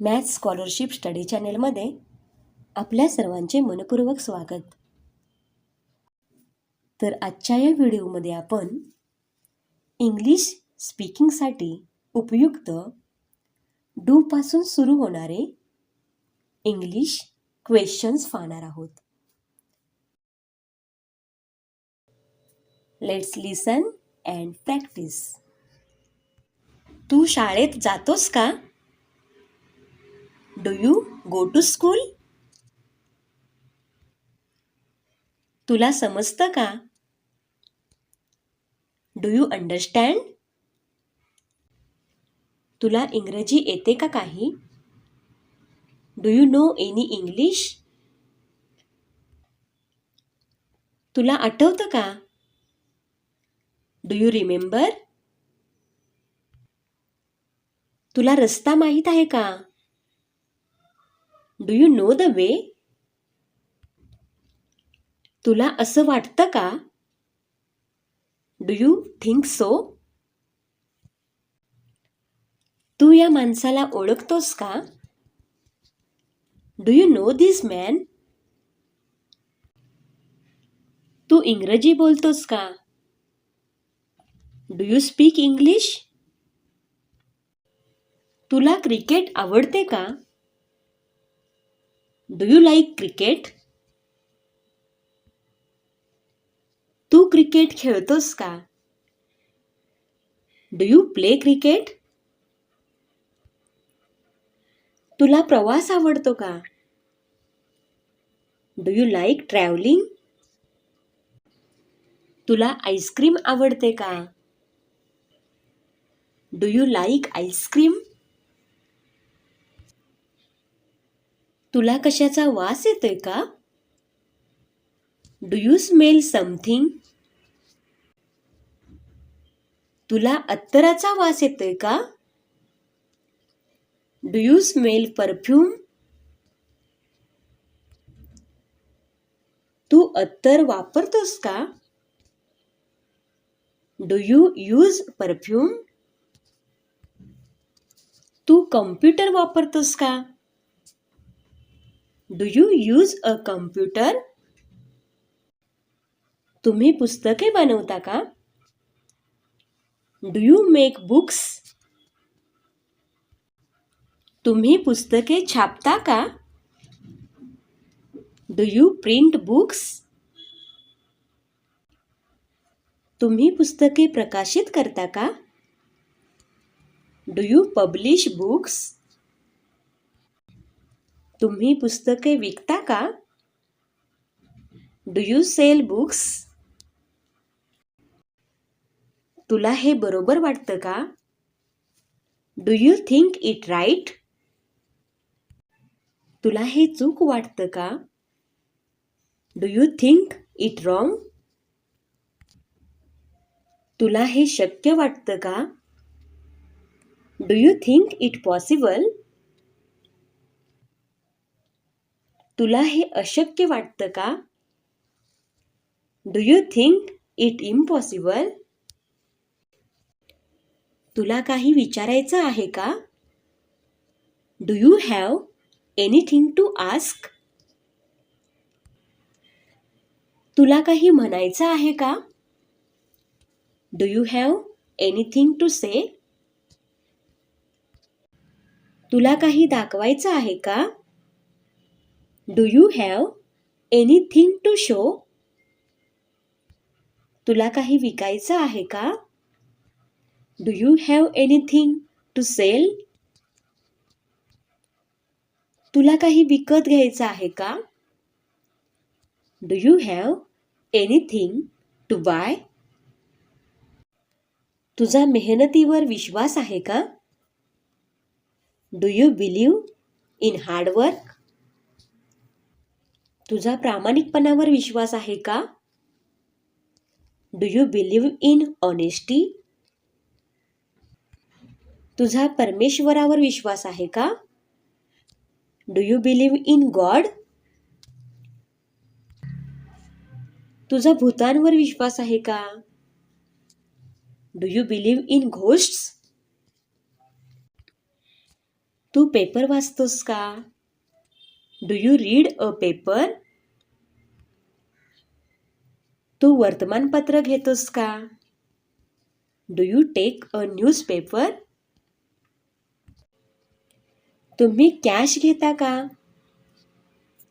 Maths scholarship study चॅनेलमध्ये आपल्या सर्वांचे मनपूर्वक स्वागत. तर आजच्या या व्हिडिओमध्ये आपण इंग्लिश स्पीकिंगसाठी उपयुक्त डूपासून सुरू होणारे इंग्लिश क्वेश्चन्स पाहणार आहोत. लेट्स लिसन अँड प्रॅक्टिस तू शाळेत जातोस का? Do you go to school तुला समजतं का? डू यू अंडरस्टँड तुला इंग्रजी येते का काही? Do you know any English तुला आठवतं का? डू यू रिमेंबर तुला रस्ता माहीत आहे का? Do you know the way तुला असं वाटतं का? डू यू थिंक सो तू या माणसाला ओळखतोस का? Do you know this man तू इंग्रजी बोलतोस का? डू यू स्पीक इंग्लिश तुला क्रिकेट आवडते का? डू यू लाईक क्रिकेट तू क्रिकेट खेळतोस का? डू यू प्ले क्रिकेट तुला प्रवास आवडतो का? डू यू लाईक ट्रॅव्हलिंग तुला आईस्क्रीम आवडते का? डू यू लाईक आईस्क्रीम तुला कशाचा वास येतोय का? डू यू स्मेल समथिंग तुला अत्तराचा वास येतोय का? डू यू स्मेल परफ्यूम तू अत्तर वापरतोस का? डू यू यूज परफ्यूम तू कम्प्युटर वापरतोस का? Do you use a computer तुम्ही पुस्तके बनवता का? डू यू मेक बुक्स तुम्ही पुस्तके छापता का? डू यू प्रिंट बुक्स तुम्ही पुस्तके प्रकाशित करता का? डू यू पब्लिश बुक्स तुम्ही पुस्तके विकता का? डू यू सेल बुक्स तुला हे बरोबर वाटतं का? Do you think it right तुला हे चूक वाटतं का? Do you think it wrong तुला हे शक्य वाटतं का? Do you think it possible तुला हे अशक्य वाटतं का? Do you think it impossible तुला काही विचारायचं आहे का? Do you have anything to ask तुला काही म्हणायचं आहे का? Do you have anything to say तुला काही दाखवायचं आहे का? Do you have anything to show तुला काही विकायचं आहे का? Do you have anything to sell तुला काही विकत घ्यायचं आहे का? Do you have anything to buy तुझा मेहनतीवर विश्वास आहे का? Do you believe in hard work तुझा प्रामाणिकपणावर विश्वास आहे का? Do you believe in honesty तुझा परमेश्वरावर विश्वास आहे का? Do you believe in God तुझा भूतांवर विश्वास आहे का? Do you believe in ghost Tu paper वाचतोस का? Do you read a paper तू वर्तमानपत्र घेतोस का? Do you take a newspaper तुम्ही कॅश घेता का?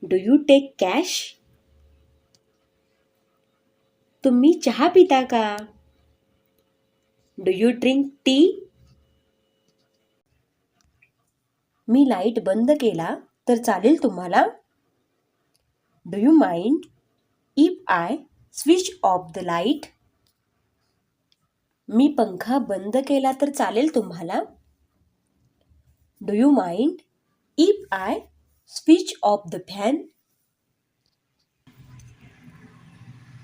डू यू टेक कॅश तुम्ही चहा पिता का? डू यू ड्रिंक टी मी लाइट बंद केला. तर चालेल तुम्हाला? Do you mind if I switch off the light मी पंखा बंद केला तर चालेल तुम्हाला? Do you mind if I switch off the fan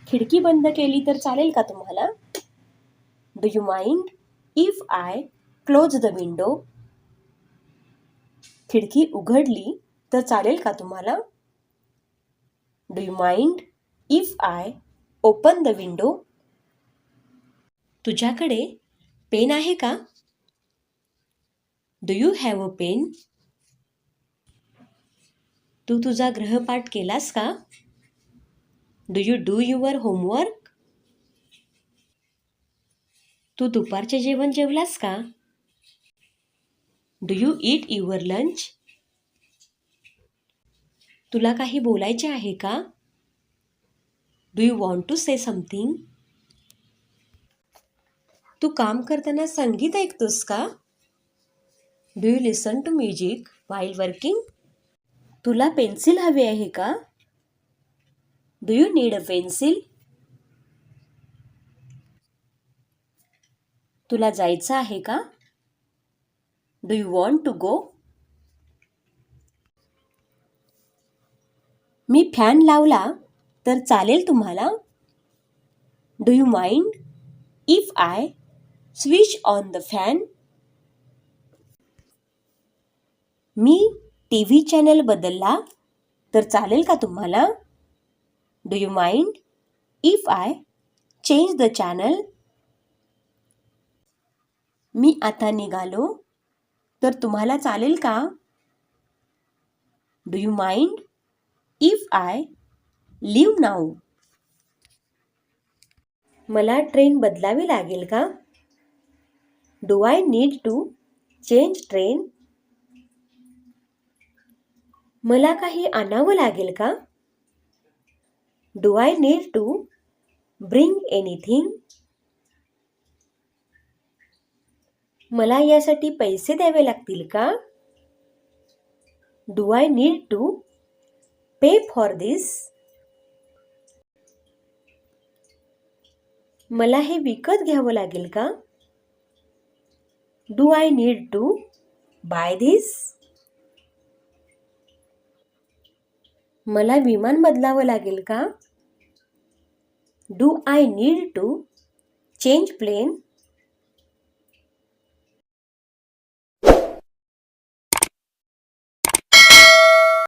खिडकी बंद केली तर चालेल का तुम्हाला? Do you mind if I close the window खिडकी उघडली तर चालेल का तुम्हाला? Do you mind if I open the window तुझ्याकडे पेन आहे का? Do you have a pen तू तुझा ग्रहपाठ केलास का? Do you do your homework तू दुपारचे जेवण जेवलास का? Do you eat your lunch तुला काही बोलायचे आहे का? Do you want to say something तू काम करताना संगीत ऐकतोस का? Do you listen to music while working तुला पेन्सिल हवी आहे का? Do you need a pencil तुला जायचं आहे का? Do you want to go me fan लावला तर चालेल तुम्हाला? Do you mind if I switch on the fan me T V channel बदलला तर चालेल का तुम्हाला? Do you mind if I change the channel मी आता निघालो तर तुम्हाला चालेल का? Do you mind if I leave now मला ट्रेन बदलावी लागेल का? Do I need to change train मला काही आणावं लागेल का? Do I need to bring anything मला यासाठी पैसे द्यावे लागतील का? Do I need to pay for this. मला हे विकत घ्यावं लागेल का? Do I need to buy this मला विमान बदलावं लागेल का? Do I need to change plane